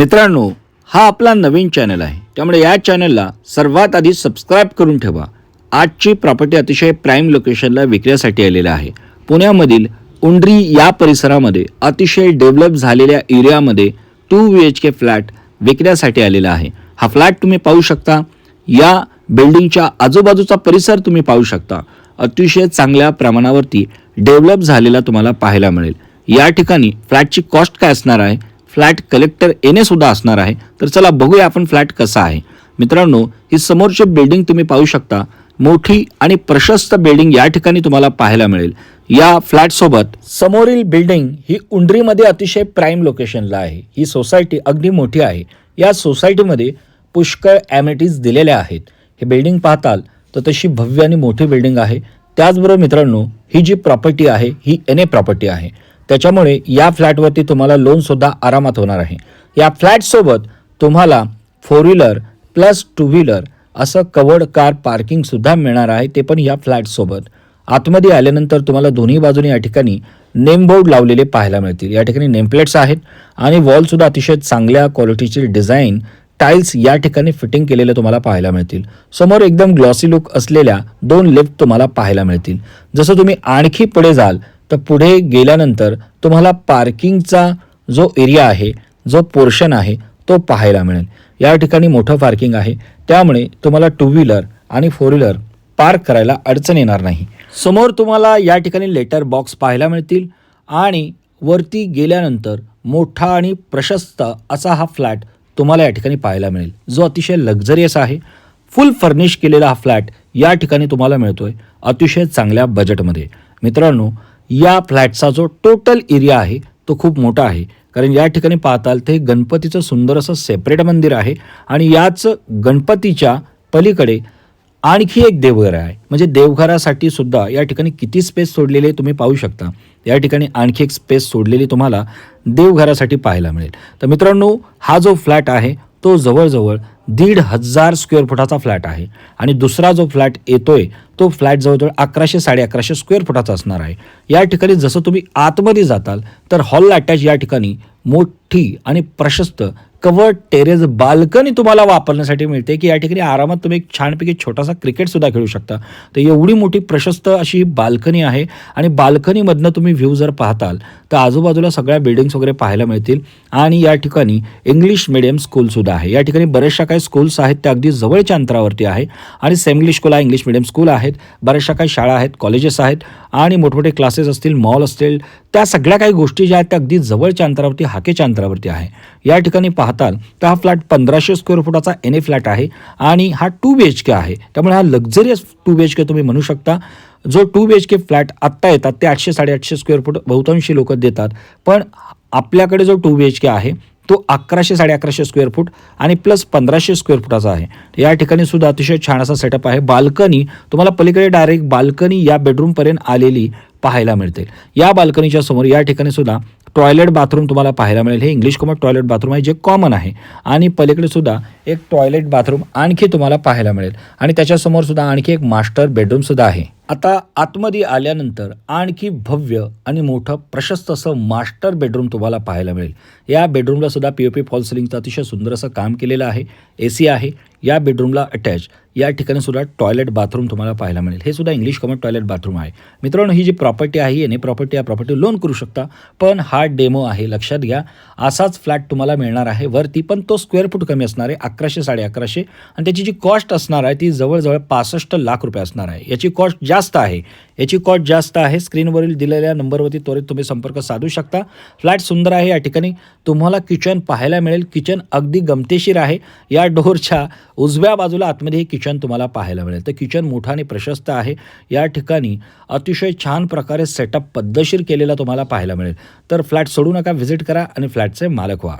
मित्रांनो हा आपला नवीन चॅनल आहे. त्यामुळे या चॅनलला सर्वात आधी सबस्क्राईब करून ठेवा. आजची प्रॉपर्टी अतिशय प्राईम लोकेशनला विकण्यासाठी आलेलं आहे. पुण्यामधील उंड्री या परिसरामध्ये अतिशय डेव्हलप झालेल्या एरियामध्ये two B H K flat विकण्यासाठी आलेला आहे. हा फ्लॅट तुम्ही पाहू शकता. या बिल्डिंगच्या आजूबाजूचा परिसर तुम्ही पाहू शकता. अतिशय चांगल्या प्रमाणावरती डेव्हलप झालेला तुम्हाला पाहायला मिळेल. या ठिकाणी फ्लॅटची कॉस्ट काय असणार आहे? फ्लॅट कलेक्टर येणे सुद्धा असणार आहे. तर चला बघूया आपण फ्लॅट कसा आहे. मित्रांनो ही समोरची बिल्डिंग तुम्ही पाहू शकता. मोठी आणि प्रशस्त बिल्डिंग या ठिकाणी तुम्हाला पाहायला मिळेल. या फ्लॅटसोबत समोरील बिल्डिंग ही उंडरीमध्ये अतिशय प्राईम लोकेशनला आहे. ही सोसायटी अगदी मोठी आहे. या सोसायटीमध्ये पुष्कळ ॲमिटीज दिलेल्या आहेत. हे बिल्डिंग पाहताल तर तशी भव्य आणि मोठी बिल्डिंग आहे. त्याचबरोबर मित्रांनो ही जी प्रॉपर्टी आहे ही एन ए प्रॉपर्टी आहे. त्याच्यामुळे या फ्लॅटवरती तुम्हाला लोनसुद्धा आरामात होणार आहे. या फ्लॅटसोबत तुम्हाला four wheeler plus two wheeler असं कवर्ड कार पार्किंगसुद्धा मिळणार आहे ते पण या फ्लॅटसोबत आतमध्ये आल्यानंतर तुम्हाला दोन्ही बाजूने या ठिकाणी नेमबोर्ड लावलेले पाहायला मिळतील. या ठिकाणी नेमप्लेट्स आहेत आणि वॉलसुद्धा अतिशय चांगल्या क्वालिटीचे डिझाईन टाईल्स या ठिकाणी फिटिंग केलेले तुम्हाला पाहायला मिळतील. समोर एकदम ग्लॉसी लुक असलेल्या दोन लिफ्ट तुम्हाला पाहायला मिळतील. जसं तुम्ही आणखी पुढे जाल तर पुढे गेल्यानंतर तुम्हाला पार्किंगचा जो एरिया आहे जो पोर्शन आहे तो पाहायला मिळेल. या ठिकाणी मोठं पार्किंग आहे. त्यामुळे तुम्हाला टू व्हीलर आणि फोर व्हीलर पार्क करायला अडचण येणार नाही. समोर तुम्हाला या ठिकाणी लेटर बॉक्स पाहायला मिळतील आणि वरती गेल्यानंतर मोठा आणि प्रशस्त असा हा फ्लॅट तुम्हाला या ठिकाणी पाहायला मिळेल. जो अतिशय लक्झरियस आहे. फुल फर्निश केलेला हा फ्लॅट या ठिकाणी तुम्हाला मिळतोय. अतिशय चांगल्या बजेटमध्ये मित्रांनो या फ्लॅटचा जो टोटल एरिया आहे तो खूप मोठा आहे. कारण या ठिकाणी पाहताल ते गणपतीचं सुंदर असं सेपरेट मंदिर आहे आणि याच गणपतीच्या पलीकडे आणखी एक देवघर आहे. म्हणजे देवघरासाठी सुद्धा या ठिकाणी किती स्पेस सोडलेली तुम्ही पाहू शकता. या ठिकाणी आणखी एक स्पेस सोडलेली तुम्हाला देवघरासाठी पाहायला मिळेल. तर मित्रांनो हा जो फ्लॅट आहे तो जवळजवळ दीड हजार स्क्वेअर फुटाचा फ्लॅट आहे आणि दुसरा जो फ्लॅट येतोय तो फ्लॅट जवळजवळ अकराशे साडे अकराशे स्क्वेअर फुटाचा असणार आहे. या ठिकाणी जसं तुम्ही आतमध्ये जाताल तर हॉल अटॅच या ठिकाणी मोठ आणि प्रशस्त कवर्ड टेरेस बाल्कनी तुम्हाला वापरण्यासाठी मिळते की या ठिकाणी आरामात तुम्ही एक छानपैकी छोटासा क्रिकेटसुद्धा खेळू शकता. तर एवढी मोठी प्रशस्त अशी बाल्कनी आहे आणि बाल्कनीमधनं तुम्ही व्ह्यू जर पाहताल तर आजूबाजूला सगळ्या बिल्डिंग्स वगैरे पाहायला मिळतील आणि या ठिकाणी इंग्लिश मिडियम स्कूलसुद्धा आहे. या ठिकाणी बऱ्याचशा काही स्कूल्स आहेत त्या अगदी जवळच्या अंतरावरती आहे आणि सेम इंग्लिश स्कूल आहे इंग्लिश मिडियम स्कूल आहेत. बऱ्याचशा काही शाळा आहेत कॉलेजेस आहेत आणि मोठमोठे क्लासेस असतील मॉल असतील त्या सगळ्या काही गोष्टी ज्या आहेत त्या अगदी जवळच्या अंतरावरती हाकेच्या अंतरावरती आहे. या ठिकाणी पाहताल तर हा फ्लॅट पंधराशे स्क्वेअर फुटाचा एन ए फ्लॅट आहे आणि हा टू बी एच के आहे. त्यामुळे हा luxurious two B H K तुम्ही म्हणू शकता. जो two B H K flat आत्ता येतात ते आठशे साडेआठशे स्क्वेअर फूट बहुतांशी लोक देतात. पण आपल्याकडे जो टू बी एच के आहे तो अकराशे साडे अकराशे स्क्वेअर फूट आणि प्लस पंधराशे स्क्वेअर फुटाचा आहे. या ठिकाणी सुद्धा अतिशय छान असा सेटअप आहे. बाल्कनी तुम्हाला पलीकडे डायरेक्ट बाल्कनी या बेडरूमपर्यंत आलेली पाहायला मिळते या बाल्कनीच्या समोर या ठिकाणी सुद्धा टॉयलेट बाथरूम तुम्हाला पाहायला मिळेल. हे इंग्लिश कॉमन टॉयलेट बाथरूम आहे जे कॉमन आहे. आणि पलीकडे सुद्धा एक टॉयलेट बाथरूम आणखी तुम्हाला पाहायला मिळेल. आणि त्याच्यासमोर सुद्धा आणखी एक मास्टर बेडरूम सुद्धा आहे. आता आतमध्ये आल्यानंतर आणखी भव्य आणि मोठं प्रशस्त असं मास्टर बेडरूम तुम्हाला पाहायला मिळेल. या बेडरूमला सुद्धा पी ओ पी फॉल सिलिंगचं अतिशय सुंदर असं काम केलेलं आहे. ए सी आहे. या बेडरूमला अटॅच या ठिकाणी सुद्धा टॉयलेट बाथरूम तुम्हाला पाहायला मिळेल. हे सुद्धा इंग्लिश कॉमन टॉयलेट बाथरूम आहे. मित्रांनो ही जी प्रॉपर्टी आहे एन ए प्रॉपर्टी या प्रॉपर्टी लोन करू शकता. पण हा डेमो आहे. लक्षात घ्या. असाच फ्लॅट तुम्हाला मिळणार आहे. वरती पण तो स्क्वेअर फूट कमी असणार आहे. अकराशे साडे अकराशे. आणि त्याची जी कॉस्ट असणार आहे ती जवळजवळ पासष्ट लाख रुपये असणार आहे. याची कॉस्ट जास्त आहे. याची कॉस्ट जास्त आहे. स्क्रीनवरील दिलेल्या नंबरवरती त्वरित तुम्ही संपर्क साधू शकता. फ्लॅट सुंदर आहे. या ठिकाणी तुम्हाला किचन पाहायला मिळेल. किचन अगदी गमतेशीर आहे. या डोरच्या उजव्या बाजूला आतमध्ये हे किचन तुम्हाला पाहायला मिळेल. तर किचन मोठा आणि प्रशस्त आहे. या ठिकाणी अतिशय छान प्रकारे सेटअप पद्धतशीर केलेला तुम्हाला पाहायला मिळेल. तर फ्लॅट सोडू नका. व्हिजिट करा आणि फ्लॅटचे मालक व्हा.